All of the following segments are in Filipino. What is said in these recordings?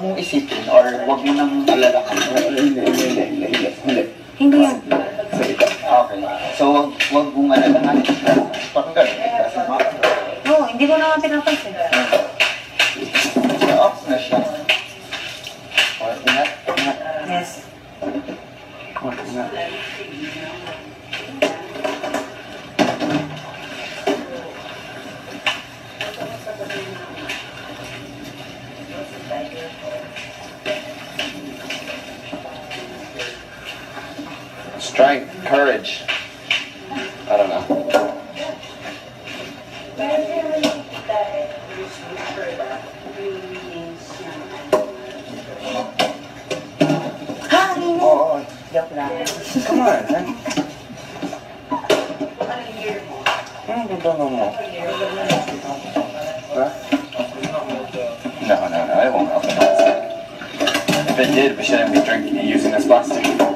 mong isipin or wag mo nang alalahan. Hindi, hindi, hindi, hindi, hindi, yan. Salita. Okay. So, wag, wag mong alalahan. Parang ganun. Oo, hindi ko naman pinapansin. So, off na siya. O, ingat, ingat. Yes. Oh, nga. Strength, courage. I don't know. Come on, man. Huh? No, no, no, it won't melt. If it did, we shouldn't be drinking using this plastic.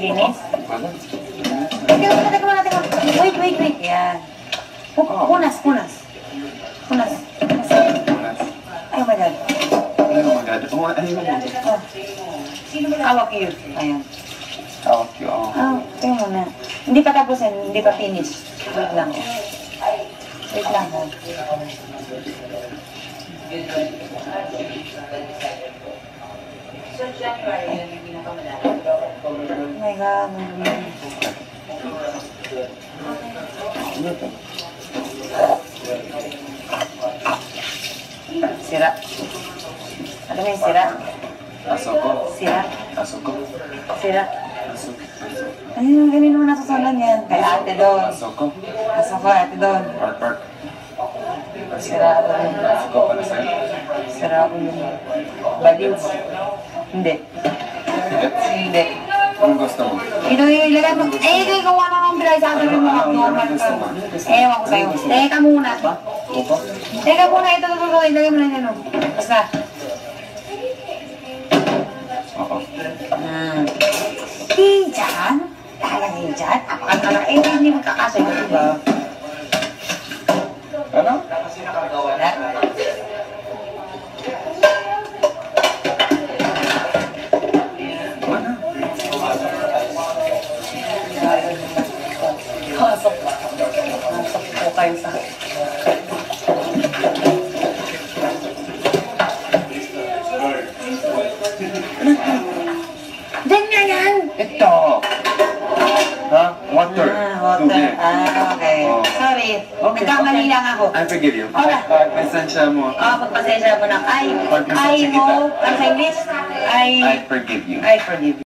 Malinis? Teka muna, teka muna, teka muna. Wait, wait, wait. Yan. Pu- Punas, punas. Punas. Ay, oh my God. Oh my god. Oh, ano yun? Oh. Hawak yun. Ayan. Tawag yun. Oh. Ah, tingnan mo na. Hindi pa tapos yan, hindi pa finish. Wait lang. Wait lang ha. Oh my God. Ano to? Sira. Ano yung sira? Asoko. Sira. Asoko. Sira. Asoko. Ayun, ganun naman nasusunan yan. Kay ate doon. Asoko. Asa ko ate doon. Park, park. Sira ako yun. Asoko para sa'yo. Sira ako yun. Baliw. Hindi. Hindi? Hindi. Anong gusto mo? Ito yung ilagay mo. Eh, ito yung gawa naman bilay sa akin yung mga normal ka. Ewan ko sa'yo. Teka muna. Opo? Teka muna, ito, ito. Ilagay mo na yan. Basta. Oo. Hmm. Hindi dyan. Lalagay dyan. Apakal-alak. Eh, hindi magkakasya yun, diba? Ano? Wala. Ano? Kayo sa... Diyan nga yan! Ito! Ha? Water. Ah, water. Tubig. Ah, okay. Oh. Sorry. Okay, Nagkamali lang ako. I forgive you. Alright. Pag pasensya mo, Ah, pagpasensya mo na. Ay, Pagpasensya ay kita. mo, sa English? I I, forgive you. I forgive you.